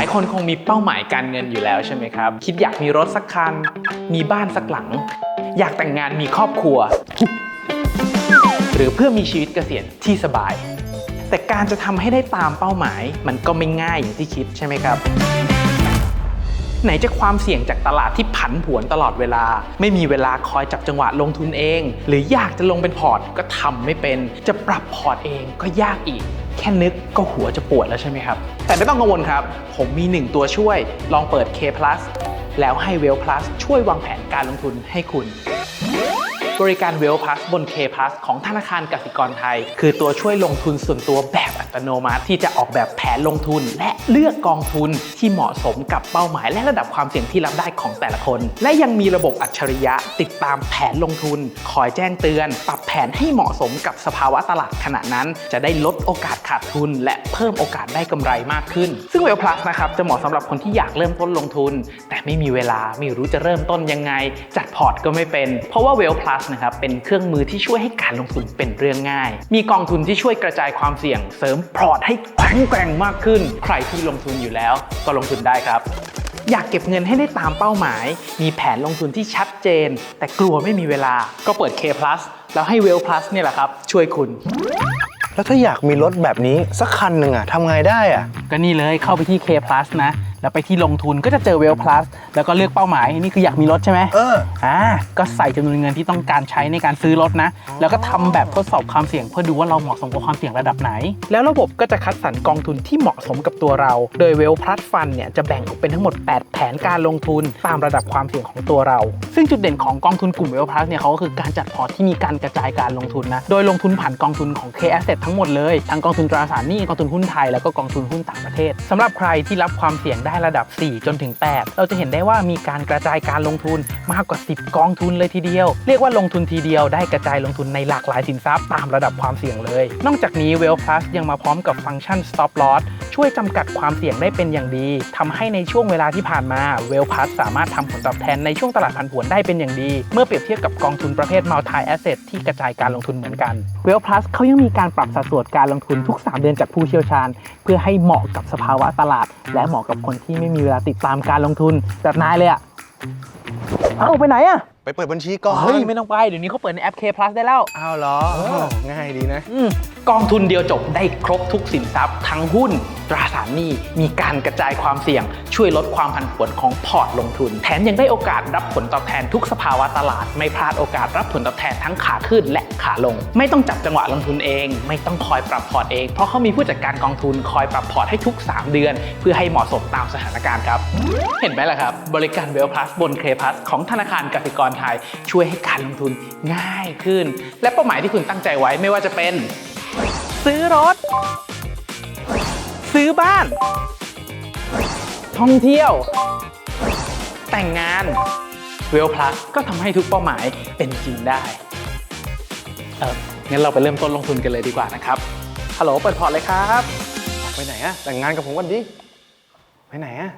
ลายคนคงมีเป้าหมายการเงินอยู่แล้วใช่ไหมครับ คิดอยากมีรถสักคัน มีบ้านสักหลัง อยากแต่งงานมีครอบครัว หรือเพื่อมีชีวิตเกษียณที่สบาย แต่การจะทำให้ได้ตามเป้าหมาย มันก็ไม่ง่ายอย่างที่คิดใช่ไหมครับ ไหนจะความเสี่ยงจากตลาดที่ผันผวนตลอดเวลา ไม่มีเวลาคอยจับจังหวะลงทุนเอง หรืออยากจะลงเป็นพอร์ตก็ทำไม่เป็น จะปรับพอร์ตเองก็ยากอีก แค่นึกก็หัวจะปวดแล้วใช่ไหมครับ แต่ไม่ต้องกังวลครับ ผมมีหนึ่งตัวช่วย ลองเปิด K plus แล้วให้ w e l l plus ช่วยวางแผนการลงทุนให้คุณ บริการ w e l l Plus บน K Plus ของธนาคารกสิกรไทย คือตัวช่วยลงทุนส่วนตัวแบบอัตโนมัติ ที่จะออกแบบแผนลงทุน และเลือกกองทุนที่เหมาะสมกับเป้าหมาย และระดับความเสี่ยงที่รับได้ของแต่ละคน และยังมีระบบอัจฉริยะติดตามแผนลงทุน คอยแจ้งเตือน ปรับแผนให้เหมาะสมกับสภาวะตลาดขณะนั้น จะได้ลดโอกาสขาดทุน และเพิ่มโอกาสได้กำไรมากขึ้น ซึ่ง w e l l Plus นะครับจะเหมาะสำหรับคนที่อยากเริ่มต้นลงทุน แต่ไม่มีเวลาไม่รู้จะเริ่มต้นยังไง จัดพอร์ตก็ไม่เป็น เพราะว่า w e l l Plus นะครับเป็นเครื่องมือที่ช่วยให้การลงทุนเป็นเรื่องง่าย มีกองทุนที่ช่วยกระจายความเสี่ยง เสริมพอร์ตให้แข็งแกร่งมากขึ้น ใครที่ลงทุนอยู่แล้ว ก็ลงทุนได้ครับอยากเก็บเงินให้ได้ตามเป้าหมาย มีแผนลงทุนที่ชัดเจน แต่กลัวไม่มีเวลา ก็เปิด K plus แล้วให้ w e l l Plus เนี่ยแหละครับ ช่วยคุณ แล้วถ้าอยากมีรถแบบนี้สักคันหนึ่งอะทำไงได้อะก็นี่เลยเข้าไปที่ K plus นะ แล้วไปที่ลงทุนก็จะเจอ w e l l plus แล้วก็เลือกเป้าหมายนี่คืออยากมีรถใช่ไหมเอออ่าก็ใส่จำนวนเงินที่ต้องการใช้ในการซื้อรถนะ แล้วก็ทำแบบทดสอบความเสี่ยงเพื่อดูว่าเราเหมาะสมกับความเสี่ยงระดับไหน แล้วระบบก็จะคัดสรรกองทุนที่เหมาะสมกับตัวเรา โดย w e l l plus fund เนี่ยจะแบ่งออกเป็นทั้งหมด 8 แผนการลงทุนตามระดับความเสี่ยงของตัวเรา ซึ่งจุดเด่นของกองทุนกลุ่ม w e l l plus เนี่ยเขาก็คือการจัดพอร์ตที่มีการกระจายการลงทุนนะโดยลงทุนผ่านกองทุนของ K Asset ทั้งหมดเลยทั้งกองทุนตราสารหนี้กองทุนหุ้นไทยแล้วก็กองทุนหุ้นต่างประเทศสำหรับใครที่รับความเสี่ยงได้ระดับ 4 จนถึง 8 เราจะเห็นได้ว่ามีการกระจายการลงทุนมากกว่า 10 กองทุนเลยทีเดียว เรียกว่าลงทุนทีเดียวได้กระจายลงทุนในหลากหลายสินทรัพย์ตามระดับความเสี่ยงเลย นอกจากนี้ w e l l Plus ยังมาพร้อมกับฟังก์ชัน Stop Loss ช่วยจำกัดความเสี่ยงได้เป็นอย่างดีทำให้ในช่วงเวลาที่ผ่านมา w e l l Plus สามารถทำผลตอบแทนในช่วงตลาดผันผวนได้เป็นอย่างดี เมื่อเปรียบเทียบกับกองทุนประเภท Multi Asset ที่กระจายการลงทุนเหมือนกัน w e l l Plus เขายังมีการปรับสัดส่วนการลงทุนทุก 3 เดือนจากผู้เชี่ยวชาญ เพื่อให้เหมาะกับสภาวะตลาด และเหมาะกับคนที่ไม่มีเวลาติดตามการลงทุนแบบนายเลยอะเอาไปไหนอะ ไปเปิดบัญชีก่อนเฮ้ยไม่ต้องไป เดี๋ยวนี้เขาเปิดในแอป K Plus ได้แล้ว อ้าวเหรอง่ายดีนะ อืมกองทุนเดียวจบได้ครบทุกสินทรัพย์ ทั้งหุ้น ตราสารหนี้ มีการกระจายความเสี่ยง ช่วยลดความผันผวนของพอร์ตลงทุน แถมยังได้โอกาสรับผลตอบแทนทุกสภาวะตลาด ไม่พลาดโอกาสรับผลตอบแทนทั้งขาขึ้นและขาลง ไม่ต้องจับจังหวะลงทุนเอง ไม่ต้องคอยปรับพอร์ตเอง เพราะเขามีผู้จัดการกองทุนคอยปรับพอร์ตให้ทุก 3 เดือน เพื่อให้เหมาะสมตามสถานการณ์ครับ เห็นไหมล่ะครับ บริการเวลพลัสบนเคพลัสของธนาคารกสิกรไทย ช่วยให้การลงทุนง่ายขึ้น และเป้าหมายที่คุณตั้งใจไว้ไม่ว่าจะเป็น ซื้อรถ ซื้อบ้าน ท่องเที่ยว แต่งงานเวลพลัสก็ทำให้ทุกเป้าหมายเป็นจริงได้เอองั้นเราไปเริ่มต้นลงทุนกันเลยดีกว่านะครับฮัลโหลเปิดพอร์ตเลยครับ ไปไหนอะแต่งงานกับผมกันดิไปไหนอะ